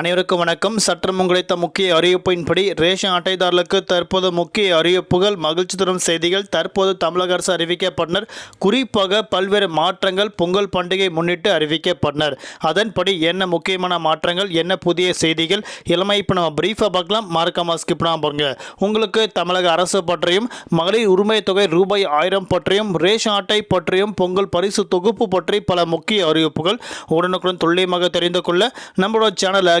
அனைவருக்கும் வணக்கம். சற்று முன்கிடைத்த முக்கிய அறிவிப்பின்படி ரேஷன் அட்டைதாரர்களுக்கு தற்போது முக்கிய அறிவிப்புகள் மகிழ்ச்சி தரும் செய்திகள் தற்போது தமிழக அரசு அறிவிக்கப்பட்டனர். குறிப்பாக பல்வேறு மாற்றங்கள் பொங்கல் பண்டிகை முன்னிட்டு அறிவிக்கப்பட்டனர். அதன்படி என்ன முக்கியமான மாற்றங்கள் என்ன புதிய செய்திகள்? இளமை இப்போ நம்ம பிரீஃபாக பார்க்கலாம். மறக்காம ஸ்கிப் பண்ணாம பாருங்க உங்களுக்கு தமிழக அரசு பற்றியும் மகளிர் உரிமை தொகை ரூபாய் ஆயிரம் பற்றியும் ரேஷன் அட்டை பற்றியும் பொங்கல் பரிசு தொகுப்பு பற்றி பல முக்கிய அறிவிப்புகள் உடனுக்குடன் துல்லியமாக தெரிந்து கொள்ள நம்மளோட சேனலை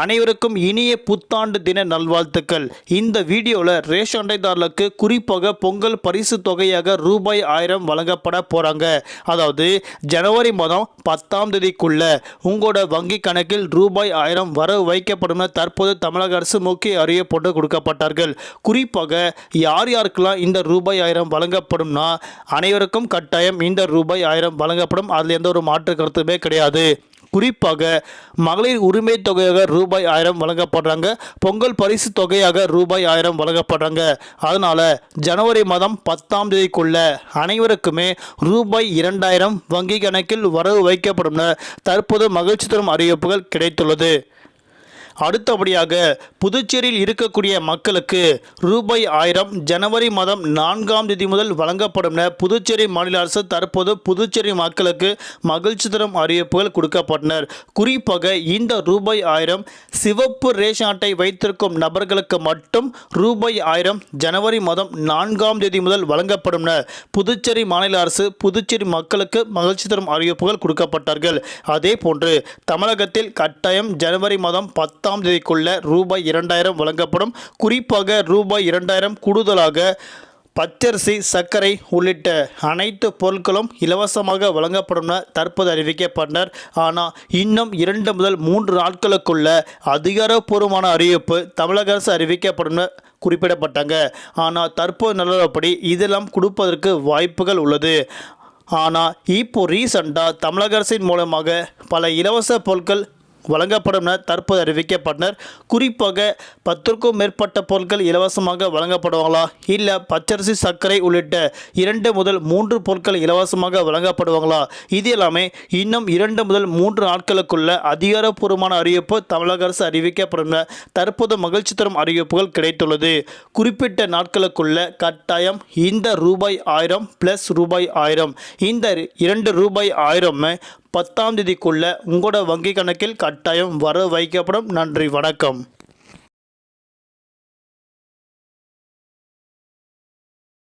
அனைவருக்கும் இனிய புத்தாண்டு தின நல்வாழ்த்துக்கள். இந்த வீடியோவில் ரேஷன் அட்டைதாரர்களுக்கு குறிப்பாக பொங்கல் பரிசு தொகையாக ரூபாய் ஆயிரம் வழங்கப்பட போகிறாங்க அதாவது ஜனவரி மாதம் பத்தாம் தேதிக்குள்ள உங்களோட வங்கி கணக்கில் ரூபாய் ஆயிரம் வரவு வைக்கப்படும் என தற்போது தமிழக அரசு முக்கிய அறிவிப்பொன்று கொடுக்கப்பட்டார்கள். குறிப்பாக யார் யாருக்கெல்லாம் இந்த ரூபாய் ஆயிரம் வழங்கப்படும்னா அனைவருக்கும் கட்டாயம் இந்த ரூபாய் ஆயிரம் வழங்கப்படும். அதில் எந்த ஒரு மாற்று கருத்துமே கிடையாது. குறிப்பாக மகளிர் உரிமை தொகையாக ரூபாய் ஆயிரம் வழங்கப்படுறாங்க. பொங்கல் பரிசு தொகையாக ரூபாய் ஆயிரம் வழங்கப்படுறாங்க. அதனால் ஜனவரி மாதம் பத்தாம் தேதிக்குள்ள அனைவருக்குமே ரூபாய் இரண்டாயிரம் வங்கி கணக்கில் வரவு வைக்கப்படும் தற்போது மகிழ்ச்சி தரும் அறிவிப்புகள் கிடைத்துள்ளது. அடுத்தபடியாக புதுச்சேரியில் இருக்கக்கூடிய மக்களுக்கு ரூபாய் ஆயிரம் ஜனவரி மாதம் நான்காம் தேதி முதல் வழங்கப்படும் என புதுச்சேரி மாநில அரசு தற்போது புதுச்சேரி மக்களுக்கு மகிழ்ச்சி தரும் அறிவிப்புகள் கொடுக்கப்பட்டனர். குறிப்பாக இந்த ரூபாய் ஆயிரம் சிவப்பு ரேஷன் அட்டை வைத்திருக்கும் நபர்களுக்கு மட்டும் ரூபாய் ஆயிரம் ஜனவரி மாதம் நான்காம் தேதி முதல் வழங்கப்படும் என புதுச்சேரி மாநில அரசு புதுச்சேரி மக்களுக்கு மகிழ்ச்சி தரும் அறிவிப்புகள் கொடுக்கப்பட்டார்கள். அதே போன்று தமிழகத்தில் கட்டாயம் ஜனவரி மாதம் பத்தாம் தேதிக்குள்ள ரூபாய் இரண்டாயிரம் வழங்கப்படும். குறிப்பாக ரூபாய் இரண்டாயிரம் கூடுதலாக பச்சரிசி சர்க்கரை உள்ளிட்ட அனைத்து பொருட்களும் இலவசமாக வழங்கப்படும் தற்போது அறிவிக்கப்பட்டனர். ஆனால் இன்னும் இரண்டு முதல் மூன்று நாட்களுக்குள்ள அதிகாரப்பூர்வமான அறிவிப்பு தமிழக அரசு அறிவிக்கப்படும் குறிப்பிடப்பட்டாங்க. ஆனால் தற்போது நிலவரப்படி இதெல்லாம் கொடுப்பதற்கு வாய்ப்புகள் உள்ளது. ஆனால் இப்போ ரீசண்டாக தமிழக அரசின் மூலமாக பல இலவச பொருட்கள் வழங்கப்படும் என தற்போது அறிவிக்கப்பட்டனர். குறிப்பாக பத்திற்கும் மேற்பட்ட பொருட்கள் இலவசமாக வழங்கப்படுவாங்களா? இல்லை பச்சரிசி சர்க்கரை உள்ளிட்ட இரண்டு முதல் மூன்று பொருட்கள் இலவசமாக வழங்கப்படுவாங்களா? இது எல்லாமே இன்னும் இரண்டு முதல் மூன்று நாட்களுக்குள்ள அதிகாரப்பூர்வமான அறிவிப்பு தமிழக அரசு அறிவிக்கப்படும். என தற்போது மகிழ்ச்சி தரும் அறிவிப்புகள் கிடைத்துள்ளது. குறிப்பிட்ட நாட்களுக்குள்ள கட்டாயம் இந்த ரூபாய் ஆயிரம் ப்ளஸ் ரூபாய் ஆயிரம். இந்த இரண்டு ரூபாய் ஆயிரம் பத்தாம் தேதிக்குள்ள உங்களோட வங்கி கணக்கில் கட்டாயம் வர வைக்கப்படும் நன்றி வணக்கம்.